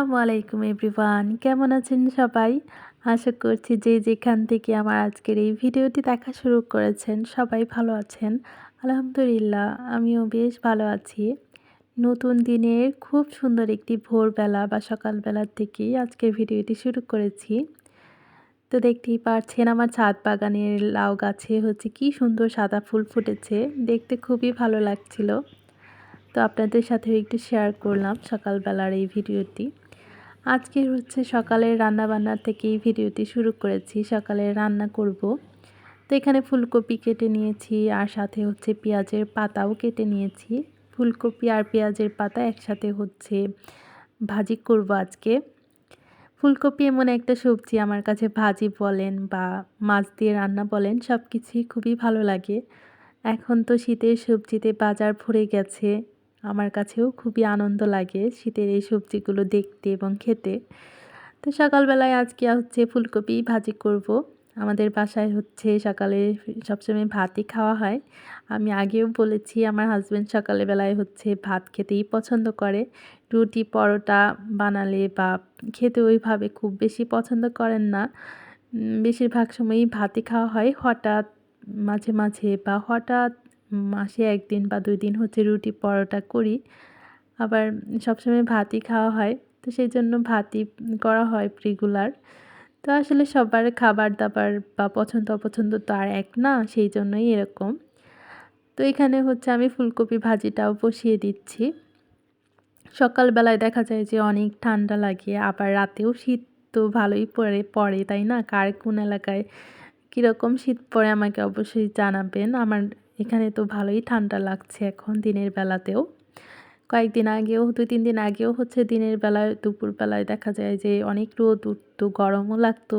আলাইকুম এভরিওয়ান। কেমন আছেন সবাই? আশা করছি যে যেখান থেকে আমার আজকের এই ভিডিওটি দেখা শুরু করেছেন সবাই ভালো আছেন। আলহামদুলিল্লাহ, আমিও বেশ ভালো আছি। নতুন দিনের খুব সুন্দর একটি ভোরবেলা বা সকালবেলার থেকেই আজকের ভিডিওটি শুরু করেছি। তো দেখতেই পারছেন আমার ছাদ বাগানের লাউ গাছে হচ্ছে কি সুন্দর সাদা ফুল ফুটেছে। দেখতে খুবই ভালো লাগছিল। তো আপনাদের সাথেও একটু শেয়ার করলাম সকালবেলার এই ভিডিওটি। আজকে হচ্ছে সকালের রান্নাবান্নার থেকে এই ভিডিওটি শুরু করেছি। সকালে রান্না করব। তো এখানে ফুলকপি কেটে নিয়েছি আর সাথে হচ্ছে পেঁয়াজের পাতাও কেটে নিয়েছি। ফুলকপি আর পেঁয়াজের পাতা একসাথে হচ্ছে ভাজি করব আজকে। ফুলকপি এমন একটা সবজি আমার কাছে ভাজি বলেন বা মাছ দিয়ে রান্না বলেন সব কিছুই খুবই ভালো লাগে। এখন তো শীতের সবজিতে বাজার ভরে গেছে। আমার কাছেও খুবই আনন্দ লাগে শীতের এই সবজিগুলো দেখতে এবং খেতে। তো সকালবেলায় আজকে হচ্ছে ফুলকপি ভাজি করব। আমাদের বাসায় হচ্ছে সকালে সবসময় ভাতই খাওয়া হয়। আমি আগেও বলেছি আমার হাজব্যান্ড সকালে বেলায় হচ্ছে ভাত খেতেই পছন্দ করে। রুটি, পরোটা বানালে বা খেতে ওইভাবে খুব বেশি পছন্দ করেন না। বেশিরভাগ সময়ই ভাতই খাওয়া হয়। হঠাৎ মাঝে মাঝে বা হঠাৎ মাসে একদিন বা দুই দিন হচ্ছে রুটি পরোটা করি। আবার সবসময় ভাতই খাওয়া হয়, তো সেই জন্য ভাতই করা হয় রেগুলার তো আসলে সবার খাবার দাবার বা পছন্দ অপছন্দ তো আর এক না সেই জন্যই এরকম। তো এখানে হচ্ছে আমি ফুলকপি ভাজিটাও বসিয়ে দিচ্ছি। সকালবেলায় দেখা যায় যে অনেক ঠান্ডা লাগে, আবার রাতেও শীত তো ভালোই পড়ে পড়ে, তাই না? কার কোন এলাকায় কীরকম শীত পড়ে আমাকে অবশ্যই জানাবেন। আমার এখানে তো ভালোই ঠান্ডা লাগছে এখন দিনের বেলাতেও। কয়েকদিন আগেও, দুই, তিন দিন আগেও হচ্ছে দিনের বেলায় দুপুরবেলায় দেখা যায় যে অনেক রোদ উঠতো, গরমও লাগতো।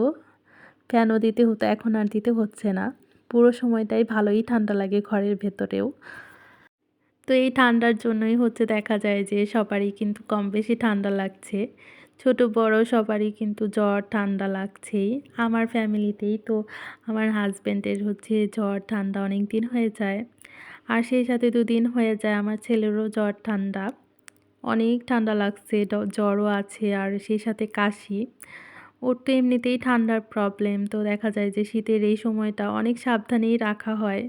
ফ্যানও দিতে হতো, এখন আর দিতে হচ্ছে না। পুরো সময়টাই ভালোই ঠান্ডা লাগে ঘরের ভেতরেও। তো এই ঠান্ডার জন্যই হচ্ছে দেখা যায় যে সবারই কিন্তু কম বেশি ঠান্ডা লাগছে। ছোট, বড় সবারই কিন্তু জ্বর, ঠান্ডা লাগছেই। আমার ফ্যামিলিতেই তো আমার হাজব্যান্ডের হচ্ছে জ্বর, ঠান্ডা অনেক দিন হয়ে যায়। আর সেই সাথে দুদিন হয়ে যায় আমার ছেলেরও জ্বর, ঠান্ডা। অনেক ঠান্ডা লাগছে জ্বরও আছে আর সেই সাথে কাশি। ওর তো এমনিতেই ঠান্ডার প্রবলেম, তো দেখা যায় যে শীতের এই সময়টা অনেক সাবধানেই রাখা হয়।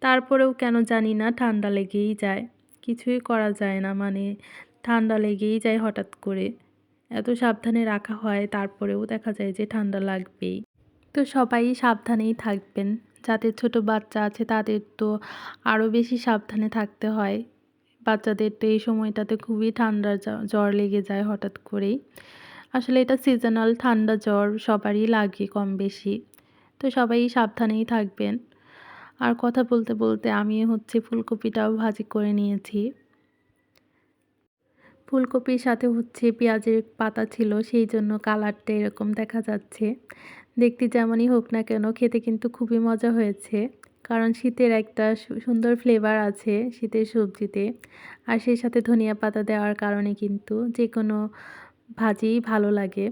তারপরেও কেন জানি না ঠান্ডা লেগেই যায়। কিছুই করা যায় না মানে ঠান্ডা লেগেই যায় হঠাৎ করে। এত সাবধানে রাখা হয়, তারপরেও দেখা যায় যে ঠান্ডা লাগবেই। তো সবাই সাবধানেই থাকবেন। যাদের ছোট বাচ্চা আছে, তাদের তো আরও বেশি সাবধানে থাকতে হয়। বাচ্চাদের তো এই সময়টাতে খুবই ঠান্ডা জ্বর লেগে যায় হঠাৎ করেই। আসলে এটা সিজনাল ঠান্ডা জ্বর সবারই লাগে কম বেশি তো সবাই সাবধানেই থাকবেন। আর কথা বলতে বলতে আমি হচ্ছে ফুলকপিটাও ভাজি করে নিয়েছি। ফুলকপির সাথে হচ্ছে পেঁয়াজের পাতা ছিল, সেই জন্য কালারটা এরকম দেখা যাচ্ছে। দেখতে যেমনই হোক না কেন, খেতে কিন্তু খুবই মজা হয়েছে। কারণ শীতের একটা সুন্দর ফ্লেভার আছে শীতের সবজিতে। আর সেই সাথে ধনিয়া পাতা দেওয়ার কারণে কিন্তু যে কোনো ভাজিই ভালো লাগে।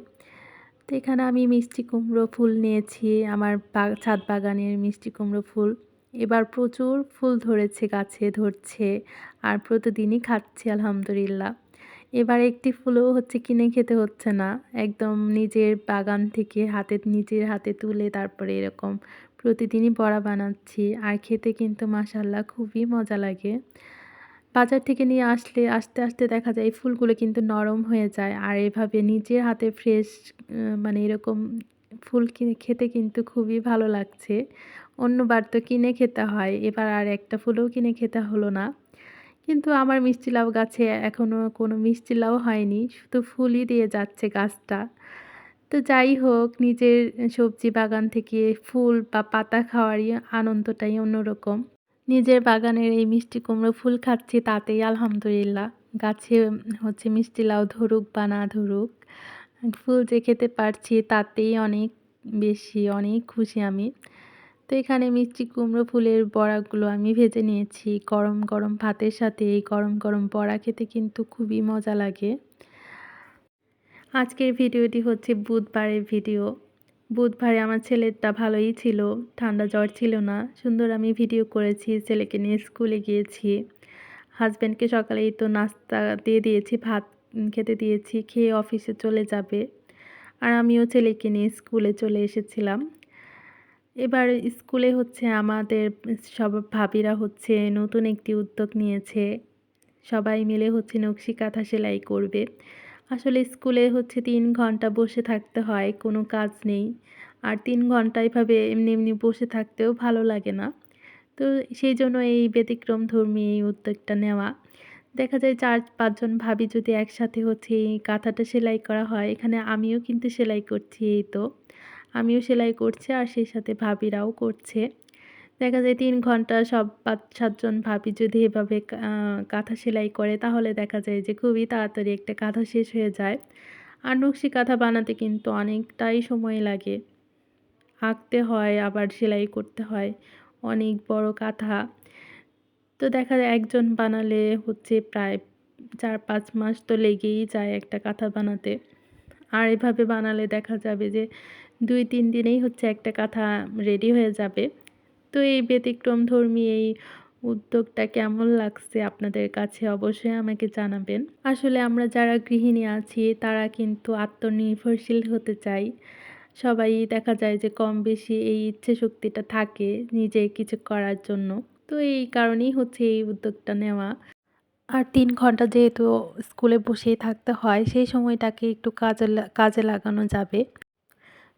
তো এখানে আমি মিষ্টি কুমড়ো ফুল নিয়েছি, আমার ছাদ বাগানের মিষ্টি কুমড়ো ফুল। এবার প্রচুর ফুল ধরেছে, গাছে ধরছে, আর প্রতিদিনই খাচ্ছি, আলহামদুলিল্লাহ। এবার একটি ফুলও হচ্ছে কিনে খেতে হচ্ছে না। একদম নিজের বাগান থেকে হাতে, নিজের হাতে তুলে তারপরে এরকম প্রতিদিনই বড়া বানাচ্ছি। আর খেতে কিন্তু মাসাল্লাহ খুবই মজা লাগে। বাজার থেকে নিয়ে আসলে, আস্তে আস্তে দেখা যায় ফুলগুলো কিন্তু নরম হয়ে যায়। আর এভাবে নিজের হাতে ফ্রেশ মানে এরকম ফুল কিনে, খেতে কিন্তু খুবই ভালো লাগছে। অন্যবার তো কিনে খেতে হয়। এবার আর একটা ফুলও কিনে খেতে হলো না। কিন্তু আমার মিষ্টি লাউ গাছে এখনও কোনো মিষ্টি লাউ হয়নি, শুধু ফুলই দিয়ে যাচ্ছে গাছটা। তো যাই হোক, নিজের সবজি বাগান থেকে ফুল বা পাতা খাওয়ারই আনন্দটাই অন্যরকম। নিজের বাগানের এই মিষ্টি কুমড়ো ফুল খাচ্ছি তাতেই আলহামদুলিল্লাহ। গাছে হচ্ছে মিষ্টি লাউ ধরুক বা না ধরুক, ফুল যে খেতে পারছি তাতেই অনেক বেশি, অনেক খুশি আমি। তো এখানে মিষ্টি কুমড়ো ফুলের বড়াগুলো আমি ভেজে নিয়েছি। গরম গরম ভাতের সাথে এই গরম গরম বড়া খেতে কিন্তু খুবই মজা লাগে। আজকের ভিডিওটি হচ্ছে বুধবারের ভিডিও। বুধবারে আমার ছেলেরটা ভালোই ছিল, ঠান্ডা জ্বর ছিল না। সুন্দর আমি ভিডিও করেছি, ছেলেকে নিয়ে স্কুলে গিয়েছি। হাজব্যান্ডকে সকালেই তো নাস্তা দিয়ে দিয়েছি, ভাত খেতে দিয়েছি, খেয়ে অফিসে চলে যাবে। আর আমিও ছেলেকে নিয়ে স্কুলে চলে এসেছিলাম। এবার স্কুলে হচ্ছে আমাদের সব ভাবিরা হচ্ছে নতুন একটি উদ্যোগ নিয়েছে। সবাই মিলে হচ্ছে নকশি কাঁথা সেলাই করবে। আসলে স্কুলে হচ্ছে তিন ঘণ্টা বসে থাকতে হয়, কোনো কাজ নেই। আর তিন ঘণ্টা এভাবে এমনি এমনি বসে থাকতেও ভালো লাগে না। তো সেই জন্য এই ব্যতিক্রম ধর্মী এই উদ্যোগটা নেওয়া। দেখা যায় চার পাঁচজন ভাবি যদি একসাথে হচ্ছে এই কাঁথাটা সেলাই করা হয়, এখানে আমিও কিন্তু সেলাই করছি, এই তো। আমিও সেলাই করছি আর সেই সাথে ভাবিরাও করছে। দেখা যায় তিন ঘণ্টা সব পাঁচ সাতজন ভাবি যদি এভাবে কাঁথা সেলাই করে, তাহলে দেখা যায় যে খুবই তাড়াতাড়ি একটা কাঁথা শেষ হয়ে যায়। আর নকশি কাঁথা বানাতে কিন্তু অনেকটাই সময় লাগে। আঁকতে হয়, আবার সেলাই করতে হয়। অনেক বড় কাঁথা। তো দেখা যায় একজন বানালে হচ্ছে প্রায় চার পাঁচ মাস তো লেগেই যায় একটা কাঁথা বানাতে। আর এভাবে বানালে দেখা যাবে যে দুই, তিন দিনেই হচ্ছে একটা কাঁথা রেডি হয়ে যাবে। তো এই ব্যতিক্রম ধর্মী এই উদ্যোগটা কেমন লাগছে আপনাদের কাছে অবশ্যই আমাকে জানাবেন। আসলে আমরা যারা গৃহিণী আছি, তারা কিন্তু আত্মনির্ভরশীল হতে চাই। সবাই দেখা যায় যে কম বেশি এই ইচ্ছে শক্তিটা থাকে নিজে কিছু করার জন্য। তো এই কারণেই হচ্ছে এই উদ্যোগটা নেওয়া। আর তিন ঘণ্টা যেহেতু স্কুলে বসেই থাকতে হয়, সেই সময়টাকে একটু কাজে কাজে লাগানো যাবে।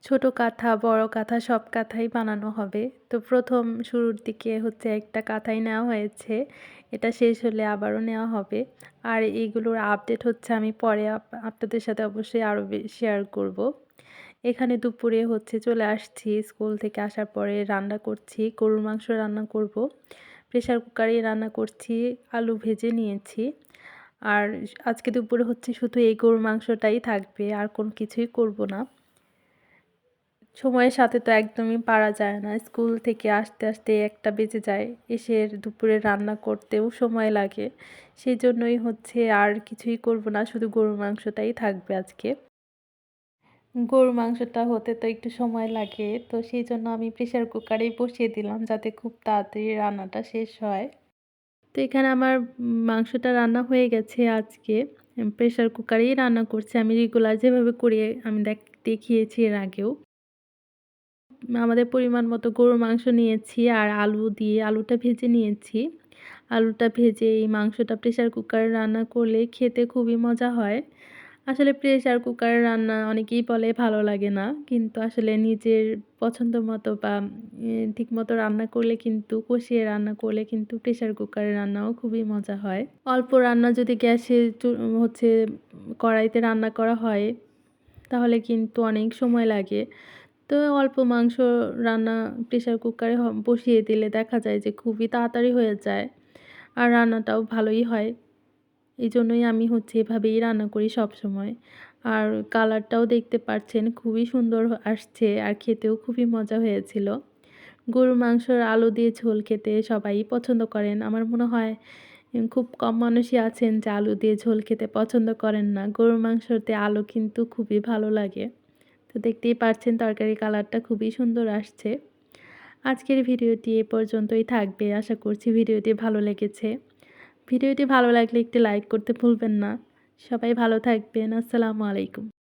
ছোট কাঁথা, বড় কাঁথা, সব কাঁথাই বানানো হবে। তো প্রথম শুরুর দিকে হচ্ছে একটা কাঁথাই নেওয়া হয়েছে। এটা শেষ হলে আবারও নেওয়া হবে। আর এইগুলোর আপডেট হচ্ছে আমি পরে আপনাদের সাথে অবশ্যই আরও শেয়ার করব। এখানে দুপুরে হচ্ছে চলে আসছি, স্কুল থেকে আসার পরে রান্না করছি, গরুর মাংস রান্না করব প্রেশার কুকারে রান্না করছি, আলু ভেজে নিয়েছি। আর আজকে দুপুরে হচ্ছে শুধু এই গরুর মাংসটাই থাকবে, আর কোনো কিছুই করব না। সময়ের সাথে তো একদমই পারা যায় না। স্কুল থেকে আসতে আসতে একটা বেজে যায়, এসে দুপুরে রান্না করতেও সময় লাগে। সেই জন্যই হচ্ছে আর কিছুই করব না, শুধু গরুর মাংসটাই থাকবে আজকে। গরুর মাংসটা হতে তো একটু সময় লাগে, তো সেই জন্য আমি প্রেশার কুকারেই বসিয়ে দিলাম যাতে খুব তাড়াতাড়ি রান্নাটা শেষ হয়। তো এখানে আমার মাংসটা রান্না হয়ে গেছে আজকে। প্রেশার কুকারেই রান্না করছি। আমি রেগুলার যেভাবে করি, আমি দেখ, দেখিয়েছি এর আগেও। আমাদের পরিমাণ মতো গরুর মাংস নিয়েছি আর আলু দিয়ে আলুটা ভেজে নিয়েছি। আলুটা ভেজে এই মাংসটা প্রেশার কুকারে রান্না করলে খেতে খুবই মজা হয়। আসলে প্রেশার কুকারে রান্না অনেকেই বলে ভালো লাগে না, কিন্তু আসলে নিজের পছন্দ মতো বা ঠিক মতো রান্না করলে কিন্তু, কষিয়ে রান্না করলে কিন্তু প্রেশার কুকারে রান্নাও খুবই মজা হয়। অল্প রান্না যদি গ্যাসে হচ্ছে কড়াইতে রান্না করা হয়, তাহলে কিন্তু অনেক সময় লাগে। তো অল্প মাংস রান্না প্রেশার কুকারে বসিয়ে দিলে দেখা যায় যে খুবই তাড়াতাড়ি হয়ে যায়। আর রান্নাটাও ভালোই হয়। এই জন্যই আমি হচ্ছে এভাবেই রান্না করি সব সময় আর কালারটাও দেখতে পাচ্ছেন খুবই সুন্দর আসছে আর খেতেও খুবই মজা হয়েছিল। গরুর মাংসর আলু দিয়ে ঝোল খেতে সবাই পছন্দ করেন। আমার মনে হয় খুব কম মানুষই আছেন যে আলু দিয়ে ঝোল খেতে পছন্দ করেন না। গরুর মাংসতে আলু কিন্তু খুবই ভালো লাগে। তো দেখতেই পাচ্ছেন তরকারি কালারটা খুবই সুন্দর আসছে। আজকের ভিডিওটি এ পর্যন্তই থাকবে। আশা করছি ভিডিওটি ভালো লেগেছে। ভিডিওটি ভালো লাগলে একটি লাইক করতে ভুলবেন না। সবাই ভালো থাকবেন। আসসালামু আলাইকুম।